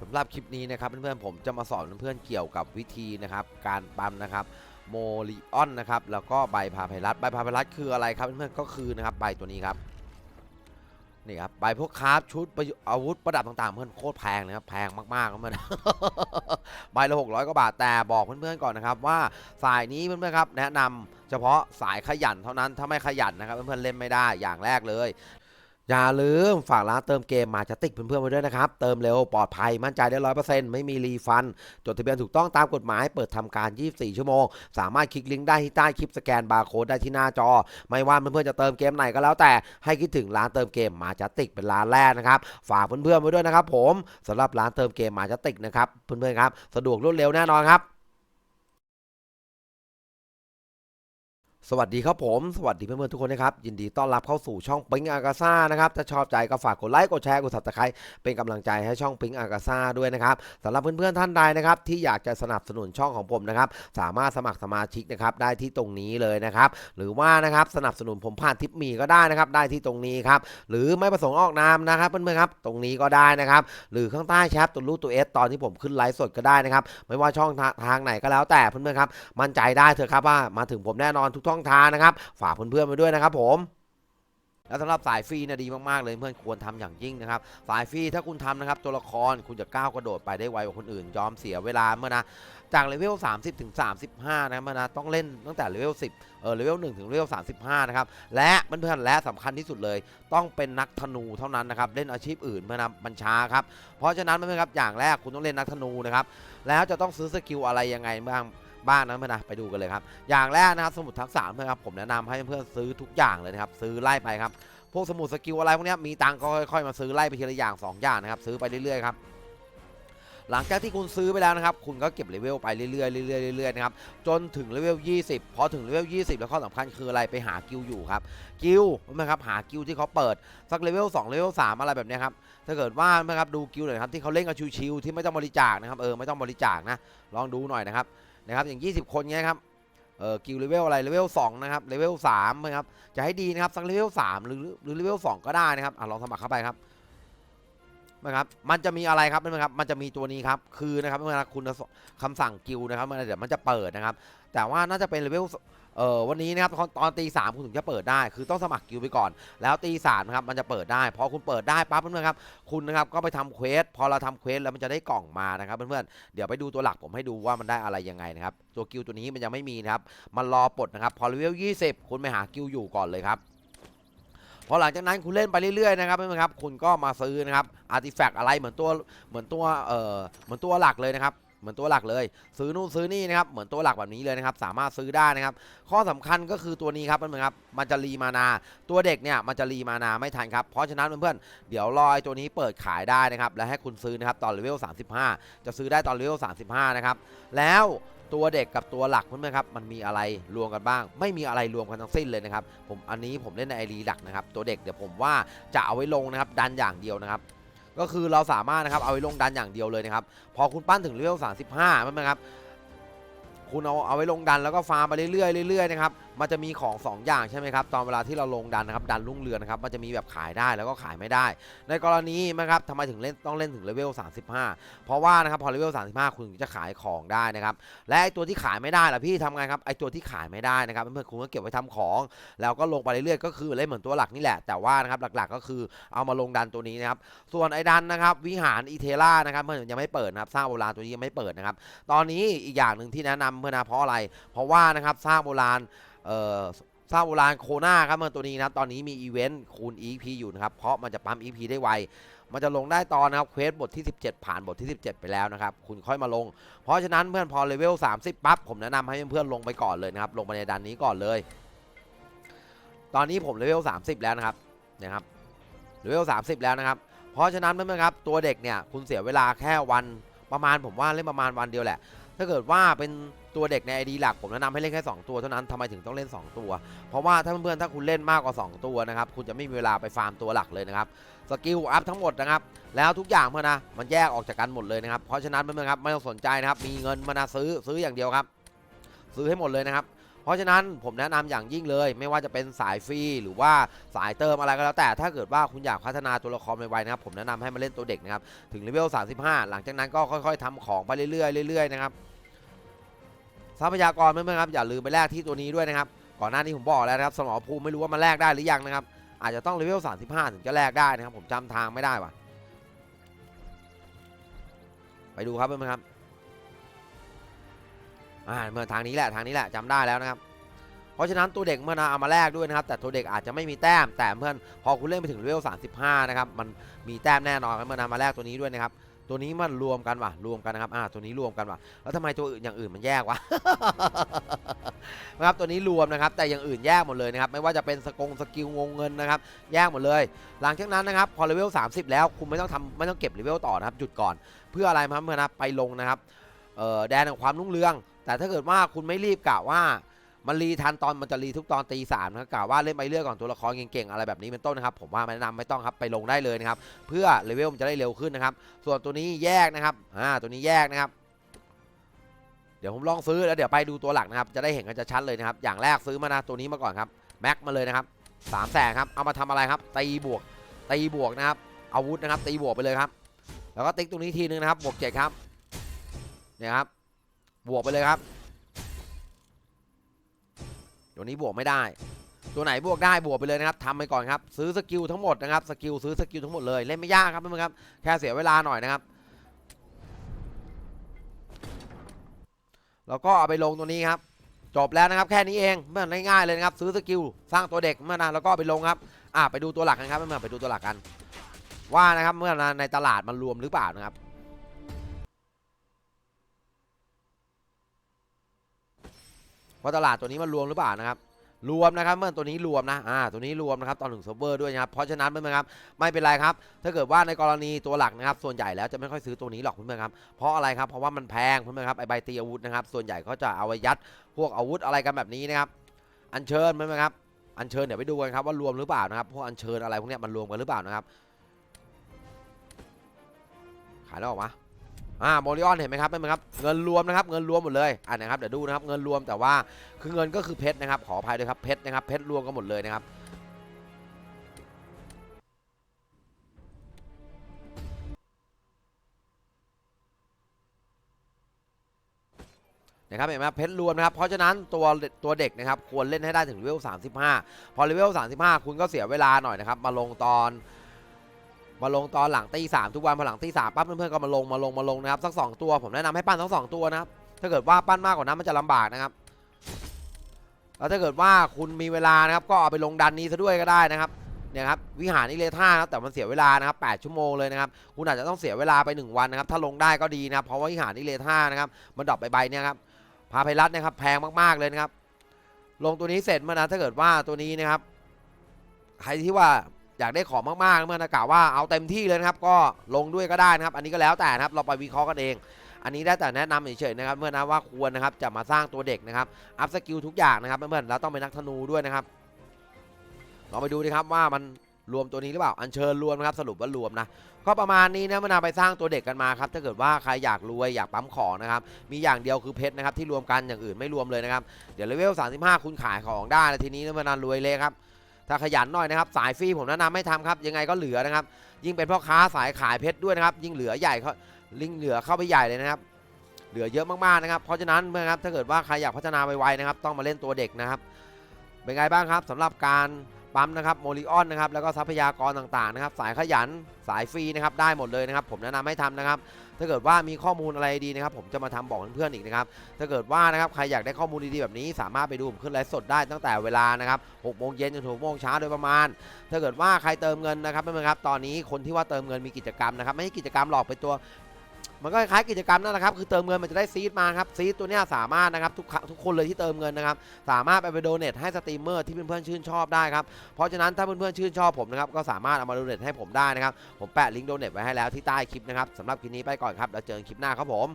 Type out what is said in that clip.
สำหรับคลิปนี้นะครับเพื่อนๆผมจะมาสอนเพื่อนๆเกี่ยวกับวิธีนะครับ การปั๊มนะครับโมลิออนนะครับแล้วก็ใบพาไพรัสใบพาไพรัสคืออะไรครับเพื่อนๆก็คือนะครับใบตัวนี้ครับนี่ครับใบพวกคราฟชุดอาวุธประดับต่างๆ เพื่อนโคตรแพงนะครับแพงมากๆครับเพื่อนใบละ600กว่าบาทแต่บอกเพื่อนๆก่อนนะครับ ว่าสายนี้เพื่อนๆครับ แนะนำเฉพาะสายขยันเท่านั้นถ้าไม่ขยันนะครับเพื่อนๆเล่นไม่ได้อย่างแรกเลย อย่าลืมฝากร้านเติมเกมมาจะติกเพื่อนๆไว้ด้วยนะครับ เติมเร็วปลอดภัยมั่นใจได้ร้อยเปอร์เซ็นต์ไม่มีรีฟัน จดทะเบียนถูกต้องตามกฎหมาย เปิดทำการ 24 ชั่วโมง สามารถคลิกลิงก์ได้ที่ใต้คลิปสแกนบาร์โค้ดได้ที่หน้าจอ ไม่ว่าเพื่อนๆจะเติมเกมไหนก็แล้วแต่ให้คิดถึงร้านเติมเกมมาจะติกเป็นร้านแรกนะครับ ฝากเพื่อนๆไว้ด้วยนะครับ ผมสำหรับร้านเติมเกมมาจะติกนะครับเพื่อนๆครับสะดวกรวดเร็วแน่นอนครับ สวัสดีครับผม สวัสดีเพื่อนๆทุกคนนะครับ ยินดีต้อนรับเข้าสู่ช่องปิงอากาซ่านะครับ ถ้าชอบใจก็ฝากกดไลค์ กดแชร์ กด subscribe เป็นกำลังใจให้ช่องปิงอากาซ่าด้วยนะครับสำหรับเพื่อนๆท่านใดนะครับที่อยากจะสนับสนุนช่องของผมนะครับ สามารถสมัครสมาชิกนะครับได้ที่ตรงนี้เลยนะครับ หรือว่านะครับสนับสนุนผมผ่านทิปมีก็ได้นะครับได้ที่ตรงนี้ครับ หรือไม่ประสงค์ออกนามนะครับเพื่อนๆครับตรงนี้ก็ได้นะครับ หรือข้างใต้แชทตัวรูปตัวเอสตอนที่ผมขึ้นไลฟ์สดก็ได้นะครับ ไม่ว่าช่องทางไหนก็แล้วแต่เพื่อนๆครับ มั่นใจได้เถอะครับว่ามาถึงผมแน่นอนทุกช่ององทางนะครับ ฝากเพื่อนๆไปด้วยนะครับผมและสำหรับสายฟรีนะดีมากๆเลยเพื่อนควรทำอย่างยิ่งนะครับ สายฟรีถ้าคุณทำนะครับตัวละครคุณจะก้าวกระโดดไปได้ไวกว่าคนอื่น ยอมเสียเวลาเมื่อนะจากเลเวล 30 ถึง 35 นะเมื่อนะต้องเล่นตั้งแต่เลเวล 10 เออเลเวล 1 ถึงเลเวล 35 นะครับ และเพื่อนๆและสำคัญที่สุดเลย ต้องเป็นนักธนูเท่านั้นนะครับ เล่นอาชีพอื่นเมื่อนะบัญชาครับ เพราะฉะนั้นเพื่อนๆครับอย่างแรกคุณต้องเล่นนักธนูนะครับแล้วจะต้องซื้อสกิลอะไรยังไงบ้าง บ้างนะเพื่อนนะไปดูกันเลยครับ อย่างแรกนะครับสมุดทักษะเพื่อนครับผมแนะนำให้เพื่อนซื้อทุกอย่างเลยนะครับซื้อไล่ไปครับพวกสมุดสกิลอะไรพวกนี้มีตังค์ก็ค่อยๆมาซื้อไล่ไปทีละอย่างสองย่างนะครับซื้อไปเรื่อยๆครับหลังจากที่คุณซื้อไปแล้วนะครับ คุณก็เก็บเลเวลไปเรื่อยๆเรื่อยๆเรื่อยๆนะครับ จนถึงเลเวล 20 พอถึงเลเวล 20 แล้วข้อสำคัญคืออะไรไปหากิลอยู่ครับ กิลนะครับหากิลที่เขาเปิด สักเลเวล 2 เลเวล 3 อะไรแบบนี้ครับ ถ้าเกิดว่านะครับดูกิลหน่อยครับที่เขาเล่นกันชิวๆที่ไม่ต้องบริจาคนะครับเออไม่ต้องบริจาคนะลองดูหน่อยนะครับ นะครับอย่าง 20 คนเงี้ยครับเออกิลเลเวลอะไรเลเวล2นะครับเลเวล3นะครับจะให้ดีนะครับสักเลเวล3หรือหรือเลเวล2ก็ได้นะครับอะลองสมัครเข้าไปครับ นะครับมันจะมีอะไรครับนะครับ มันจะมีตัวนี้ครับ คือนะครับเวลาคุณคำสั่งกิลนะครับมันเดี๋ยวมันจะเปิดนะครับ แต่ว่าน่าจะเป็นเลเวลเอ่อวันนี้นะครับตอนตีสามคุณถึงจะเปิดได้ คือต้องสมัครกิลไปก่อน แล้วตีสามนะครับมันจะเปิดได้พอคุณเปิดได้ปั๊บเพื่อนๆครับคุณนะครับก็ไปทำเควสพอเราทำเควสแล้วมันจะได้กล่องมานะครับเพื่อนๆเดี๋ยวไปดูตัวหลักผมให้ดูว่ามันได้อะไรยังไงนะครับตัวกิลตัวนี้มันยังไม่มีนะครับมันรอปลดนะครับพอเลเวล20คุณไปหากิลอยู่ก่อนเลยครับ พอหลังจากนั้นคุณเล่นไปเรื่อยๆนะครับเพื่อนครับคุณก็มาซื้อนะครับอาร์ติแฟกต์อะไรเหมือนตัวเหมือนตัวเอ่อเหมือนตัวหลักเลยนะครับเหมือนตัวหลักเลย ซื้อนู่นซื้อนี่นะครับเหมือนตัวหลักแบบนี้เลยนะครับสามารถซื้อได้นะครับ ข้อสำคัญก็คือตัวนี้ครับเพื่อนๆครับมันจะรีมานา ตัวเด็กเนี่ยมันจะรีมานาไม่ทันครับเพราะฉะนั้นเพื่อนๆเดี๋ยวรอไอ้ตัวนี้เปิดขายได้นะครับแล้วให้คุณซื้อนะครับตอนเลเวล35 จะซื้อได้ตอนเลเวล35นะครับแล้ว ตัวเด็กกับตัวหลักเพื่อนๆครับมันมีอะไรรวมกันบ้าง ไม่มีอะไรรวมกันทั้งสิ้นเลยนะครับผมอันนี้ผมเล่นในไอรีหลักนะครับตัวเด็กเดี๋ยวผมว่าจะเอาไว้ลงนะครับดันอย่างเดียวนะครับก็คือเราสามารถนะครับเอาไว้ลงดันอย่างเดียวเลยนะครับพอคุณปั้นถึงเลเวล35ใช่ไหมครับคุณเอาเอาไว้ลงดันแล้วก็ฟาร์มไปเรื่อยๆเรื่อยๆนะครับ มันจะมีของ 2 อย่างใช่ไหมครับตอนเวลาที่เราลงดันนะครับดันรุ่งเรือนะครับมันจะมีแบบขายได้แล้วก็ขายไม่ได้ ในกรณีนะครับทำไมถึงเล่นต้องเล่นถึงเลเวล 35 เพราะว่านะครับพอเลเวล 35 คุณถึงจะขายของได้นะครับและไอตัวที่ขายไม่ได้ล่ะพี่ทำไงครับไอตัวที่ขายไม่ได้นะครับเพื่อนๆคุณก็เก็บไว้ทำของ แล้วก็ลงไปเรื่อยๆก็คือเล่นเหมือนตัวหลักนี่แหละ แต่ว่านะครับหลักๆก็คือเอามาลงดันตัวนี้นะครับส่วนไอดันนะครับวิหารอีเทล่านะครับเพื่อนยังไม่เปิดนะครับสร้างโบราณตัวนี้ยังไม่เปิดนะครับตอนนี้อีกอย่างหนึ่งที่แนะนำเพื่อนนะเพราะอะไร เพราะว่านะครับสร้างโบราณ เอ่อสร้างโบราณโคนาครับเมื่อตัวนี้นะตอนนี้มีอีเวนต์คูณ EP อยู่นะครับ เพราะมันจะปั๊ม EP ได้ไว มันจะลงได้ตอนนะครับเควสบทที่ 17 ผ่านบทที่ 17 ไปแล้วนะครับ คุณค่อยมาลง เพราะฉะนั้นเพื่อนพอเลเวล 30 ปั๊บ ผมแนะนำให้เพื่อนๆลงไปก่อนเลยนะครับ ลงไปในดันนี้ก่อนเลย ตอนนี้ผมเลเวล 30 แล้วนะครับนะครับเลเวล 30 แล้วนะครับ เพราะฉะนั้นเพื่อนๆครับตัวเด็กเนี่ยคุณเสียเวลาแค่วันประมาณผมว่าเล่นประมาณวันเดียวแหละ ถ้าเกิดว่าเป็นตัวเด็กในไอดีหลักผมแนะนำให้เล่นแค่ 2 ตัวเท่านั้นทำไมถึงต้องเล่น 2 ตัว เพราะว่าถ้าเพื่อนๆถ้าคุณเล่นมากกว่า 2 ตัวนะครับคุณจะไม่มีเวลาไปฟาร์มตัวหลักเลยนะครับสกิลอัพทั้งหมดนะครับแล้วทุกอย่างเพื่อนนะมันแยกออกจากกันหมดเลยนะครับเพราะฉะนั้นเพื่อนๆครับไม่ต้องสนใจนะครับมีเงินมานะซื้อซื้ออย่างเดียวครับ ซื้อให้หมดเลยนะครับ เพราะฉะนั้นผมแนะนำอย่างยิ่งเลย ไม่ว่าจะเป็นสายฟรีหรือว่าสายเติมอะไรก็แล้วแต่ถ้าเกิดว่าคุณอยากพัฒนาตัวละครไวๆนะครับผมแนะนำให้มาเล่นตัวเด็กนะครับถึงเลเวล35 หลังจากนั้นก็ค่อยๆทำของไปเรื่อยๆเรื่อยๆนะครับทรัพยากรเพื่อนๆครับอย่าลืมไปแลกที่ตัวนี้ด้วยนะครับก่อนหน้านี้ผมบอกแล้วนะครับสมรภูมิไม่รู้ว่ามันแลกได้หรือยังนะครับอาจจะต้องเลเวล35 ถึงจะแลกได้นะครับผมจำทางไม่ได้ว่ะไปดูครับเพื่อนๆครับ อ่าเมื่อทางนี้แหละทางนี้แหละจำได้แล้วนะครับ เพราะฉะนั้นตัวเด็กเมื่อนาเอามาแลกด้วยนะครับ แต่ตัวเด็กอาจจะไม่มีแต้ม แต่เมื่อนพอคุณเล่นไปถึงเลเวล35 นะครับ มันมีแต้มแน่นอนกับเมื่อนามาแลกตัวนี้ด้วยนะครับตัวนี้มันรวมกันว่ะรวมกันนะครับอ่าตัวนี้รวมกันว่ะแล้วทำไมตัวอื่นอย่างอื่นมันแยกวะนะครับตัวนี้รวมนะครับ แต่อย่างอื่นแยกหมดเลยนะครับไม่ว่าจะเป็นสกงสกิลงงเงินนะครับแยกหมดเลย หลังจากนั้นนะครับพอเลเวล30 แล้วคุณไม่ต้องทำไม่ต้องเก็บเลเวลต่อนะครับหยุดก่อนเพื่ออะไรครับเมื่อนะไปลงนะครับเอ่อแดนแห่งความรุ่งเรือง แต่ถ้าเกิดว่าคุณไม่รีบกะว่ามันรีทันตอนมันจะรีทุกตอนตีสามนะครับกล่าวว่าเล่นไปเรื่อยก่อนตัวละครเก่งๆอะไรแบบนี้เป็นต้นนะครับผมว่าแนะนำไม่ต้องครับไปลงได้เลยนะครับเพื่อเลเวลมันจะได้เร็วขึ้นนะครับส่วนตัวนี้แยกนะครับอ่าตัวนี้แยกนะครับ เดี๋ยวผมลองซื้อแล้วเดี๋ยวไปดูตัวหลักนะครับจะได้เห็นกันจะชัดเลยนะครับอย่างแรกซื้อมานะตัวนี้มาก่อนครับแม็กมาเลยนะครับสามแสนครับเอามาทำอะไรครับตีบวกตีบวกนะครับอาวุธนะครับตีบวกไปเลยครับ แล้วก็ติ๊กตรงนี้ทีนึงนะครับบวกเจ็ดครับเนี่ยครับ บวกไปเลยครับ ตัวนี้บวกไม่ได้ ตัวไหนบวกได้บวกไปเลยนะครับทำไปก่อนครับ ซื้อสกิลทั้งหมดนะครับ สกิลซื้อสกิลทั้งหมดเลยเล่นไม่ยากครับเพื่อนครับ แค่เสียเวลาหน่อยนะครับ แล้วก็เอาไปลงตัวนี้ครับ จบแล้วนะครับแค่นี้เองเมื่อง่ายๆเลยนะครับ ซื้อสกิลสร้างตัวเด็กเมื่อนะแล้วก็ไปลงครับ อะไปดูตัวหลักกันครับเมื่อไปดูตัวหลักกัน ว่านะครับเมื่อนะในตลาดมันรวมหรือเปล่านะครับ ว่าตลาดตัวนี้มันรวมหรือเปล่านะครับรวมนะครับเมื่อตัวนี้รวมนะอ่าตัวนี้รวมนะครับตอนถึงเซิร์ฟเวอร์ด้วยนะครับเพราะฉะนั้นเพื่อนๆครับไม่เป็นไรครับ ถ้าเกิดว่าในกรณีตัวหลักนะครับส่วนใหญ่แล้วจะไม่ค่อยซื้อตัวนี้หรอกเพื่อนๆครับเพราะอะไรครับเพราะว่ามันแพงเพื่อนๆครับไอใบตีอาวุธนะครับส่วนใหญ่ก็จะเอาไว้ยัดพวกอาวุธอะไรกันแบบนี้นะครับอัญเชิญเพื่อนๆครับอัญเชิญเดี๋ยวไปดูกันครับว่ารวมหรือเปล่านะครับพวกอัญเชิญอะไรพวกนี้มันรวมกันหรือเปล่านะครับขายแล้วออกมา อ่าโมริออนเห็นไหมครับเห็นไหมครับเงินรวมนะครับเงินรวมหมดเลยอ่านะครับเดี๋ยวดูนะครับเงินรวมแต่ว่าคือเงินก็คือเพชรนะครับขออภัยด้วยครับเพชรนะครับเพชรรวมกันหมดเลยนะครับนะครับเห็นไหมครับเพชรรวมนะครับเพราะฉะนั้นตัวตัวเด็กนะครับควรเล่นให้ได้ถึงเลเวล35 พอเลเวล35 คุณก็เสียเวลาหน่อยนะครับมาลงตอน มาลงตอนหลังตีสามทุกวันพอหลังตีสามปั๊บเพื่อนๆก็มาลงมาลงมาลงนะครับสักสองตัวผมแนะนำให้ปั้นทั้งสองตัวนะครับถ้าเกิดว่าปั้นมากกว่านั้นมันจะลำบากนะครับแล้วถ้าเกิดว่าคุณมีเวลานะครับก็เอาไปลงดันนี้ซะด้วยก็ได้นะครับเนี่ยครับวิหารนิเลท่านะครับแต่มันเสียเวลานะครับ8ชั่วโมงเลยนะครับคุณอาจจะต้องเสียเวลาไป 1 วันนะครับถ้าลงได้ก็ดีนะครับเพราะว่าวิหารนิเลท่านะครับมันดรอปใบๆเนี่ยครับพาไพรัตนะครับแพงมากๆเลยนะครับลงตัวนี้เสร็จมื่อนะถ้าเกิดว่าตัวนี้นะครับใครที่ว่า อยากได้ของมากๆเมื่อนากล่าวว่าเอาเต็มที่เลยนะครับ ก็ลงด้วยก็ได้นะครับ อันนี้ก็แล้วแต่นะครับเราไปวิเคราะห์กันเอง อันนี้ได้แต่แนะนำเฉยๆนะครับเมื่อนะว่าควรนะครับจะมาสร้างตัวเด็กนะครับอัพสกิลทุกอย่างนะครับเพื่อนๆแล้วต้องเป็นนักธนูด้วยนะครับลองไปดูดิครับว่ามันรวมตัวนี้หรือเปล่า อัญเชิญรวมนะครับสรุปว่ารวมนะ ก็ประมาณนี้นะเมื่อนาไปสร้างตัวเด็กกันมาครับ ถ้าเกิดว่าใครอยากรวยอยากปั๊มของนะครับ มีอย่างเดียวคือเพชรนะครับที่รวมกันอย่างอื่นไม่รวมเลยนะครับ เดี๋ยวเลเวล 35 คุณขายของได้ทีนี้นะเมื่อนารวยเลยครับ ถ้าขยันหน่อยนะครับสายฟรีผมแนะนำให้ทำครับยังไงก็เหลือนะครับ ยิ่งเป็นพ่อค้าสายขายเพชรด้วยนะครับ ยิ่งเหลือใหญ่เขาลิงเหลือเข้าไปใหญ่เลยนะครับ เหลือเยอะมากๆนะครับ เพราะฉะนั้นเมื่อครับถ้าเกิดว่าใครอยากพัฒนาไวๆนะครับ ต้องมาเล่นตัวเด็กนะครับเป็นไงบ้างครับสำหรับการ ปั๊มนะครับโมลิออนนะครับแล้วก็ทรัพยากรต่างๆนะครับสายขยันสายฟรีนะครับได้หมดเลยนะครับผมแนะนำให้ทำนะครับถ้าเกิดว่ามีข้อมูลอะไรดีนะครับผมจะมาทำบอกเพื่อนๆอีกนะครับถ้าเกิดว่านะครับใครอยากได้ข้อมูลดีๆแบบนี้ สามารถไปดูผมขึ้นไลฟ์สดได้ตั้งแต่เวลานะครับ6โมงเย็นจนถึง6โมงเช้าโดยประมาณ ถ้าเกิดว่าใครเติมเงินนะครับไม่เป็นไรครับตอนนี้คนที่ว่าเติมเงินมีกิจกรรมนะครับไม่ใช่กิจกรรมหลอกเป็นตัว มันก็คล้ายกิจกรรมนั่นแหละครับคือเติมเงินมันจะได้ซีดมาครับซีดตัวเนี้ยสามารถนะครับทุกทุกคนเลยที่เติมเงินนะครับสามารถไปไปโดเนทให้สตรีมเมอร์ที่เพื่อนๆชื่นชอบได้ครับเพราะฉะนั้นถ้าเพื่อนๆชื่นชอบผมนะครับก็สามารถเอามาโดเนทให้ผมได้นะครับผมแปะลิงก์โดเนทไว้ให้แล้วที่ใต้คลิปนะครับสำหรับคลิปนี้ไปก่อนครับแล้วเจอกันคลิปหน้าครับผม